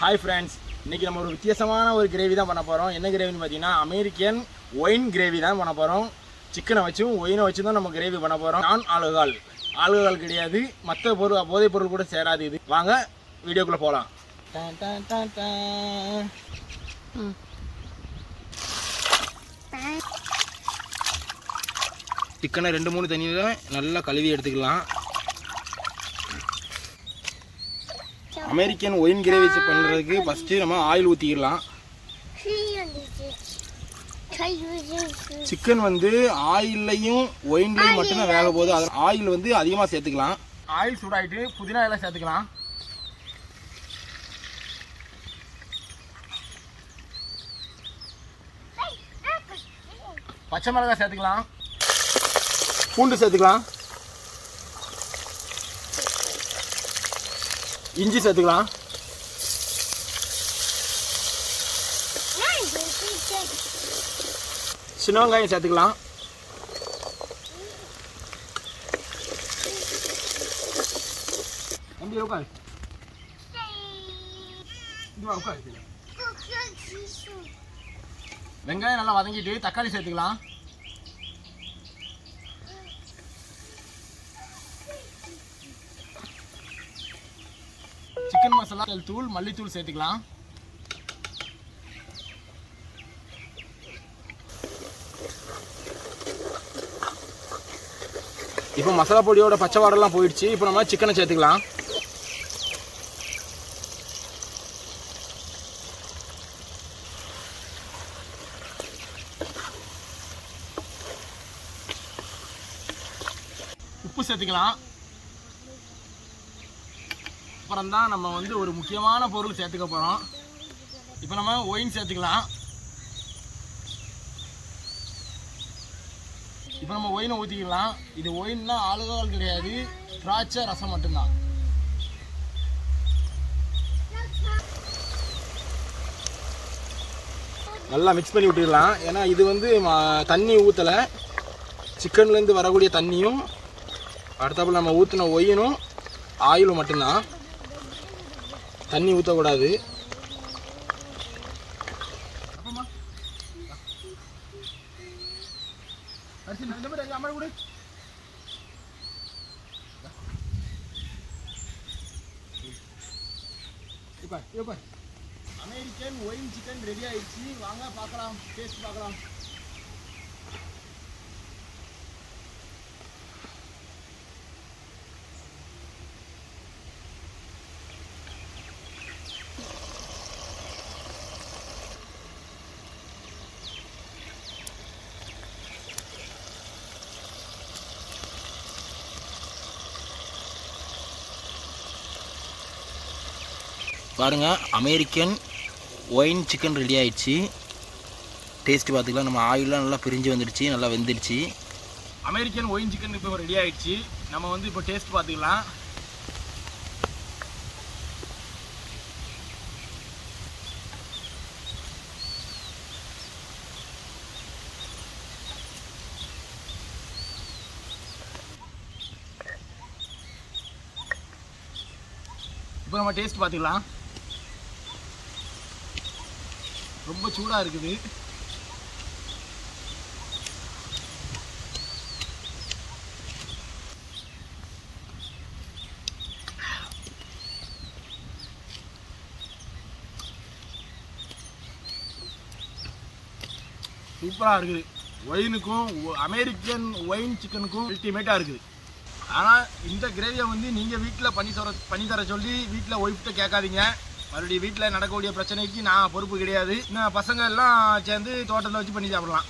Hi friends இன்னைக்கு நம்ம ஒரு வித்தியாசமான ஒரு கிரேவி தான் பண்ண போகிறோம் என்ன கிரேவின்னு பார்த்தீங்கன்னா அமெரிக்கன் ஒயின் கிரேவி தான் பண்ண போகிறோம் சிக்கனை வச்சும் ஒயினை வச்சு தான் நம்ம கிரேவி பண்ண போகிறோம் நான் ஆளுகால் ஆளுகால் கிடையாது. மற்ற பொருள் போதைப் பொருள் கூட சேராது இது. வாங்க வீடியோக்குள்ளே போகலாம் சிக்கனை ரெண்டு மூணு தண்ணியில் நல்லா கழுவி எடுத்துக்கலாம். அமெரிக்கன் ஒயின் கிரேவி பண்ணுறதுக்கு ஃபஸ்ட்டு நம்ம ஆயில் ஊற்றிக்கலாம் சிக்கன் வந்து ஆயில்லையும் ஒயின்லையும் மட்டும்தான் வேக போகுது. அது ஆயில் வந்து அதிகமாக சேர்த்துக்கலாம். ஆயில் சூடாயிட்டு புதினா எல்லாம் சேர்த்துக்கலாம். பச்சை மிளகாய் சேர்த்துக்கலாம். பூண்டு சேர்த்துக்கலாம். இஞ்சி சேர்த்துக்கலாம் சின்ன வெங்காயம் சேர்த்துக்கலாம் தம்பி உட்காரு உட்காரு. வெங்காயம் நல்லா வதங்கிட்டு தக்காளி சேர்த்துக்கலாம் சிக்கன் மசாலா தூள் மல்லித்தூள் சேர்த்துக்கலாம். இப்போ மசாலா பொடியோட பச்சை வாடெல்லாம் போயிடுச்சு. இப்போ நம்ம சிக்கனை சேர்த்துக்கலாம். உப்பு சேர்த்துக்கலாம். அப்புறம் தான் நம்ம வந்து ஒரு முக்கியமான பொருள் சேர்த்துக்க போகிறோம் இப்போ நம்ம ஒயின் சேர்த்துக்கலாம். இப்போ நம்ம ஒயினை ஊற்றிக்கலாம் இது ஒயின்னா ஆளுகால் கிடையாது. திராட்சை ரசம் மட்டும்தான். நல்லா மிக்ஸ் பண்ணி விட்டுடலாம் ஏன்னா இது வந்து தண்ணி ஊற்றலை சிக்கன்லேருந்து வரக்கூடிய தண்ணியும் அடுத்தாப்புல நம்ம ஊற்றின ஒயினும் ஆயிலும் மட்டும்தான். தண்ணி ஊற்றக்கூடாது அமெரிக்கன் ஒயின் சிக்கன் ரெடி ஆயிடுச்சு. வாங்க பார்க்கலாம். டேஸ்ட் பார்க்கலாம். பாருங்கள் அமெரிக்கன் ஒயின் சிக்கன் ரெடி ஆயிடுச்சு. டேஸ்ட்டு பார்த்துக்கலாம். நம்ம ஆயிலாம் நல்லா பிரிஞ்சு வந்துடுச்சு நல்லா வெந்துடுச்சு. அமெரிக்கன் ஒயின் சிக்கன் இப்போ ரெடி ஆயிடுச்சு. நம்ம வந்து இப்போ டேஸ்ட் பார்த்துக்கலாம். இப்போ நம்ம டேஸ்ட் பார்த்துக்கலாம். ரொம்ப சூடாக இருக்குது. சூப்பராக இருக்குது. ஒயினுக்கும் ஒ- அமெரிக்கன் ஒயின் சிக்கனுக்கும் அல்டிமேட்டாக இருக்குது. ஆனால் இந்த கிரேவியை வந்து நீங்கள் வீட்டில் பண்ணி தர பண்ணி தர சொல்லி வீட்டில் ஒய்ஃப்கிட்ட கேட்காதீங்க. மறுபடியும் வீட்டில் நடக்கக்கூடிய பிரச்சனைக்கு நான் பொறுப்பு கிடையாது. இன்னும் பசங்க எல்லாம் சேர்ந்து தோட்டத்தில் வச்சு பண்ணி சாப்பிடலாம்.